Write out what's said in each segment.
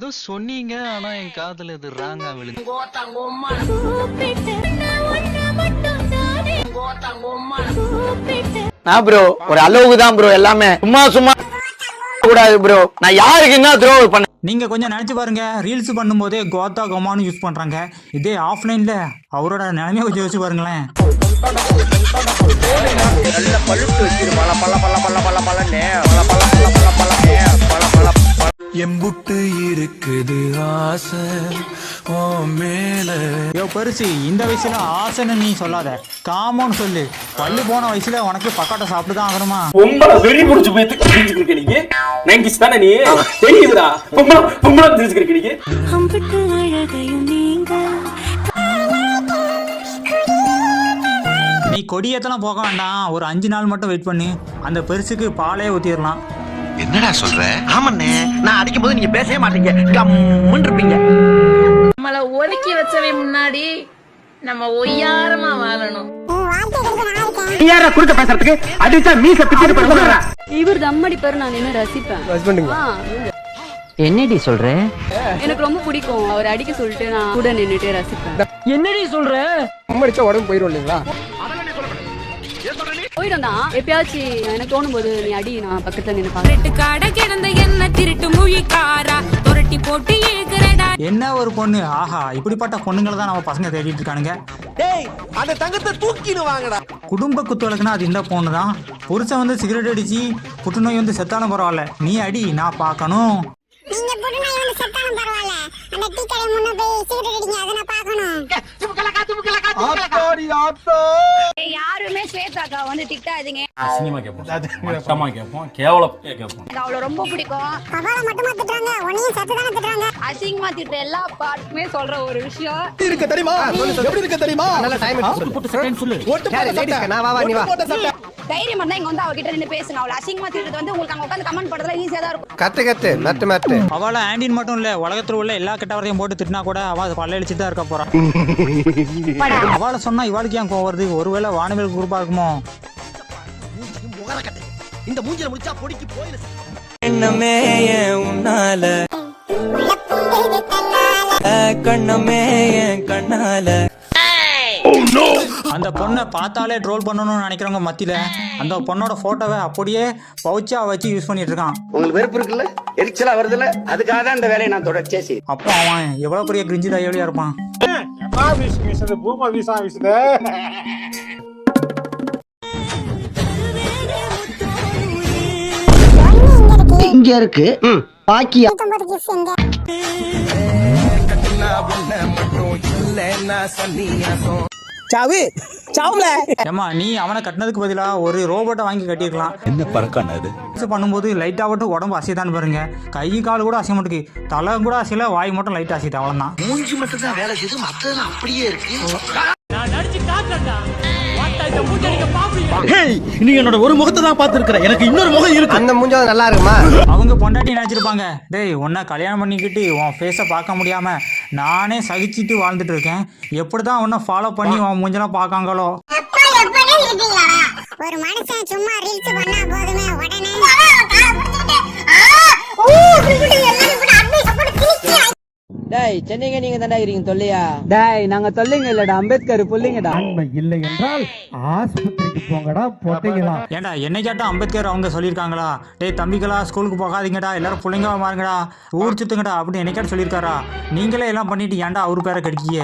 சொன்னீங்க ஆனா என் காதுல இது ராங்கா விழுது நான் ப்ரோ ஒரு அளவுக்கு தான் ப்ரோ எல்லாமே. சும்மா சும்மா. கூடாது ப்ரோ நான் யாருக்கு என்ன த்ரோ பண்ண நீங்க கொஞ்சம் நினைச்சு பாருங்க. ரீல்ஸ் பண்ணும்போதே கோத்தா கொமான்னு யூஸ் பண்றாங்க. இதே ஆஃப்லைன்ல அவரோட நிலைமைய கொஞ்சம் யோசிச்சு பாருங்களேன். நல்ல பழுத்து வச்சிரு. பல பல பல பல பல பல பல பல பல பலன்னு பல பல எம்புட்டு இருக்குது ஆசை. ஓ மேல. யோ பெருசு இந்த வயசுல ஆசைன்னு நீ சொல்லாத. காமோன்னு சொல்லு. பள்ளி போன வயசுல உனக்கு பக்காட்ட சாப்பிட்டு தான் ஆகணுமா? பொம்பளை வெறி முடிச்சு போய் தெரிஞ்சுக்கிருக்க நீங்க. நைன்டிஸ் தானே நீ? தெரியுதுடா. பொம்பளை பொம்பளை தெரிஞ்சுக்கிருக்க நீங்க. அம்பிட்டு அழகையும் நீங்க. நீ கொடியேத்தலாம் போக வேண்டாம். ஒரு அஞ்சு நாள் மட்டும் வெயிட் பண்ணு. அந்த பெருசுக்கு பாலே ஊத்திடலாம். என்னடா சொல்ற? ஆமாண்ணே நான் அடிக்கும் போது நீங்க பேசவே மாட்டீங்க. கம்முன்னு இருப்பீங்க. நம்மள ஒதுக்கி வச்சவன் முன்னாடி நம்ம ஒய்யாரமா வாழணும். யாரா குறுக்க பேசுறதுக்கு? அடிச்சா மீச பிச்சுட்டு போடுறா இவர் தம் அடிப்பாரு நான் நின்று ரசிப்பேன். என்னடி சொல்ற? எனக்கு ரொம்ப பிடிக்கும். அவர் அடிக்க சொல்லிட்டு நான் கூட நின்னுட்டு ரசிப்பேன். என்னடி சொல்ற? அடிச்சா உடம்பு போயிடும் இல்லைங்களா? போயிடும் தான் எப்பயாச்சும் எனக்கு தோணும் போது நீ அடி நான் பக்கத்துல நின்று பாக்கிறேன். கடை கிடந்த என்ன திருட்டு முழிக்காரா துரட்டி போட்டு என்ன ஒரு பொண்ணு? ஆஹா இப்படிப்பட்ட பொண்ணுங்களை தான் நம்ம பசங்க தேடிட்டு இருக்கானுங்க. டேய் அந்த தங்கத்தை தூக்கின்னு வாங்கடா. குடும்ப குத்துவலுக்குன்னா அது இந்த பொண்ணு தான். புருஷன் வந்து சிகரெட் அடிச்சு புற்றுநோய் வந்து செத்தாலும் பரவாயில்ல. நீ அடி நான் பார்க்கணும். நீங்க புடுநாய் வந்து செத்தாலும் பரவாயில்ல. அந்த டீ கடை முன்ன போய் சிகரெட் அடிங்க அதை நான் பார்க்கணும். யாருமே ஸ்வேதாக்கா வந்து திட்டாதீங்க. அசிங்கமா கேட்போம் மட்டமா கேட்போம் கேவலம் கேட்போம் எனக்கு அவளை ரொம்ப பிடிக்கும். கபால மட்டுமா திட்டுறாங்க. உன்னையும் சத்து தானே திட்டுறாங்க. அசிங்கமா திட்ட எல்லா பாட்டுமே சொல்ற ஒரு விஷயம். இருக்க தெரியுமா? எப்படி இருக்க தெரியுமா? நல்ல டைம் சொல்லு. ஓட்டு போட்ட சட்டை. நான் வா வா நீ வா. போட்ட சட்டை. தைரியம் இருந்தா இங்க வந்து அவகிட்ட நின்று பேசணும் அவளை அசிங்கமா திட்டுறது வந்து உங்களுக்கு அங்க உட்காந்து கமெண்ட் பண்றதுல ஈஸியா தான் இருக்கும். கத்து கத்து. மெட்டு மெட்டு அவளை ஆண்டின் மட்டும் இல்ல உலகத்துல உள்ள எல்லா கெட்டவரையும் போட்டு திட்டினா கூட அவ பல்ல தான் இருக்க போறான் அவளை சொன்னா இவாளுக்கு ஏன் கோவம் வருது? ஒருவேளை வானவில் குரூப்பா இருக்குமோ இந்த மூஞ்சில முடிச்சா பொடிக்கு போயில கண்ணமே என் உன்னால. கண்ணமே என் கண்ணால. அந்த பொண்ணை பார்த்தாலே ட்ரோல் பண்ணணும்னு நினைக்கிறவங்க மத்தியில அந்த பொண்ணோட போட்டோவை அப்படியே பவுச்சா வச்சு யூஸ் பண்ணிட்டு இருக்கான். உங்களுக்கு வெறுப்பு இருக்குல்ல? எரிச்சலா வருதுல்ல? அதுக்காக தான் இந்த வேலையை நான் தொடர்ச்சியா செய்யும் அப்போ அவன் எவ்வளவு பெரிய கிரிஞ்சி தையலியா இருப்பான்? இங்க இருக்கு பாக்கியா சாவு சாவுல ஏமா நீ அவனை கட்டினதுக்கு பதிலா ஒரு ரோபோட்டை வாங்கி கட்டியிருக்கலாம். என்ன பறக்கான அது? எக்ஸசைஸ் பண்ணும்போது லைட்டாகட்டும் உடம்பு அசைதான் பாருங்க. கை கால் கூட அசைய மாட்டேங்குது. தலை கூட அசையல வாய் மட்டும் லைட் அசைது அவ்வளோதான் மூஞ்சி மட்டும் தான் வேலை செய்யுது. மத்ததெல்லாம் அப்படியே இருக்கு. நீ என்னோட ஒரு முகத்தை தான் பார்த்திருக்கிற. எனக்கு இன்னொரு முகம் இருக்கு. அந்த மூஞ்சாவது நல்லா இருக்குமா? அவங்க பொண்டாட்டி நினைச்சிருப்பாங்க. டேய் உன்னை கல்யாணம் பண்ணிக்கிட்டு உன் ஃபேஸை பார்க்க முடியாம நானே சகிச்சிட்டு வாழ்ந்துட்டு இருக்கேன். எப்படி தான் உன்னை ஃபாலோ பண்ணி உன் மூஞ்செல்லாம் பார்க்காங்களோ? ஒரு மனுஷன் சும்மா ரீல்ஸ் பண்ணா போதுமே டேய் சென்னைங்க நீங்க தாண்டா இருக்கீங்க தொல்லையா? டேய் நாங்க தொல்லைங்க இல்லடா அம்பேத்கர் புள்ளிங்கடா இல்லை என்றால் ஆஸ்பத்திரிக்கு போங்கடா போட்டீங்களா? ஏன்டா என்னை கேட்டால் அம்பேத்கர் அவங்க சொல்லியிருக்காங்களா? டேய் தம்பிகளா ஸ்கூலுக்கு போகாதீங்கடா எல்லாரும் பிள்ளைங்களா மாறுங்கடா ஊர் சுத்துங்கடா அப்படின்னு என்னைக்காட்டு சொல்லியிருக்காரா? நீங்களே எல்லாம் பண்ணிட்டு ஏன்டா அவரு பேரை கடிக்கிய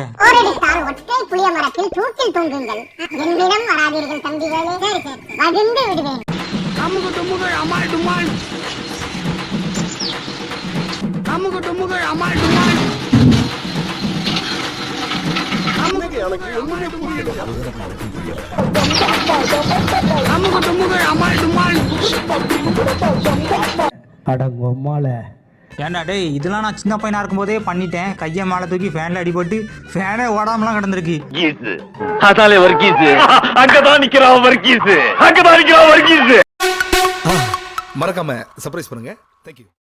ஒற்றை புளிய மரத்தில் தூக்கில் தொங்குங்கள். என்னிடம் வராதீர்கள் தம்பிகளே. சரி சரி. வகிர்ந்து விடுவேன். அடங்கொம்மால ஏன்டா டேய் இதெல்லாம் நான் சின்ன பையனா இருக்கும்போதே பண்ணிட்டேன். கையை மேலே தூக்கி ஃபேனில் அடிபட்டு ஃபேனே ஓடாமலாம் கிடந்திருக்கு. அதாலே வர்க்கீஸ் அங்கதான் நிக்கிறான் வர்க்கீஸ் அங்கதான் நிக்கிறான் வர்க்கீஸ் மறக்காம சர்ப்ரைஸ் பண்ணுங்க. தேங்க்யூ